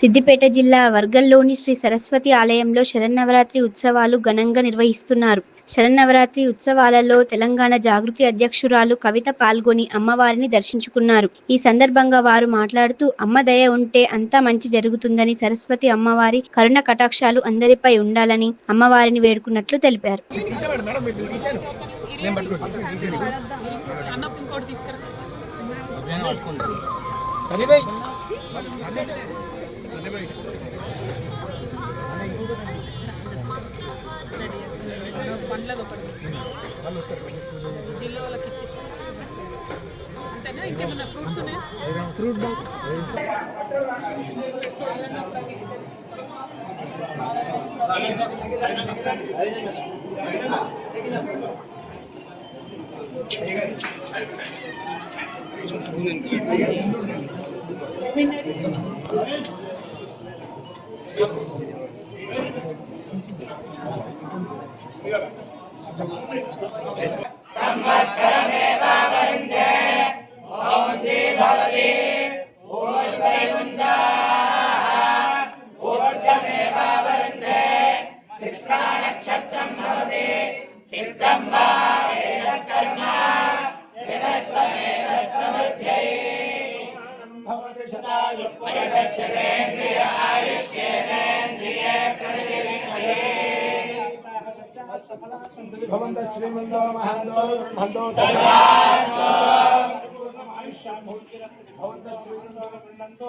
సిద్దిపేట జిల్లా వర్గల్లోని శ్రీ సరస్వతి ఆలయంలో శరన్నవరాత్రి ఉత్సవాలు ఘనంగా నిర్వహిస్తున్నారు. శరన్నవరాత్రి ఉత్సవాలలో తెలంగాణ జాగృతి అధ్యక్షురాలు కవిత పాల్గొని అమ్మవారిని దర్శించుకున్నారు. ఈ సందర్భంగా వారు మాట్లాడుతూ అమ్మ దయ ఉంటే అంతా మంచి జరుగుతుందని సరస్వతి అమ్మవారి కరుణ కటాక్షాలు అందరిపై ఉండాలని అమ్మవారిని వేడుకున్నట్లు తెలిపారు. తీసేవాడు మేడం మీరు తీసాను నేను పట్టుకోండి संवत्सरमेवावरुन्धे भवन्ति भवति ऊर्ध्वयुन्दाः ऊर्ध्वमेवावरुन्धे चित्रानक्षत्रं भवति चित्रं वा वेदकर्मा वेदस्वमेधस्वमध्ये వాళ్ళకి ఇచ్చేసి అంతేనా ఇంకేమన్నా ఫ్రూట్స్ ఉన్నాయా ఫ్రూట్ బాక్స్ భవంత శ్రీమందో మహాందో బ్రహ్మందో భవంత శ్రీమందో బ్రహ్మందో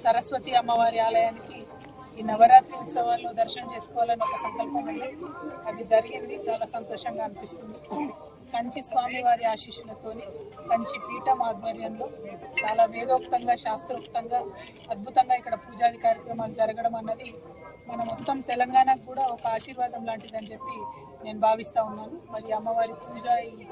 సరస్వతి అమ్మవారి ఆలయానికి ఈ నవరాత్రి ఉత్సవాల్లో దర్శనం చేసుకోవాలని ఒక సంకల్పం ఉంది. అది జరిగింది. చాలా సంతోషంగా అనిపిస్తుంది. కంచి స్వామి వారి ఆశీస్సులతోని కంచి పీఠం ఆధ్వర్యంలో చాలా వేదోక్తంగా శాస్త్రోక్తంగా అద్భుతంగా ఇక్కడ పూజాది కార్యక్రమాలు జరగడం అన్నది మన మొత్తం తెలంగాణకు కూడా ఒక ఆశీర్వాదం లాంటిదని చెప్పి నేను భావిస్తూ ఉన్నాను. మరి అమ్మవారి పూజ ఈ-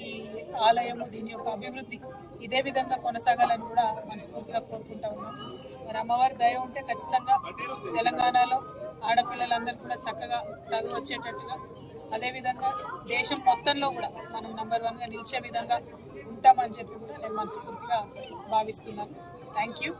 ఈ ఆలయము దీని యొక్క అభివృద్ధి ఇదే విధంగా కొనసాగాలని కూడా మనస్ఫూర్తిగా కోరుకుంటా ఉన్నాను. మరి అమ్మవారి దయ ఉంటే ఖచ్చితంగా తెలంగాణలో ఆడపిల్లలందరూ కూడా చక్కగా చదువు వచ్చేటట్టుగా అదేవిధంగా దేశం మొత్తంలో కూడా మనం నంబర్ వన్గా నిలిచే విధంగా ఉంటామని చెప్పి కూడా నేను మనస్ఫూర్తిగా భావిస్తున్నాను. Thank you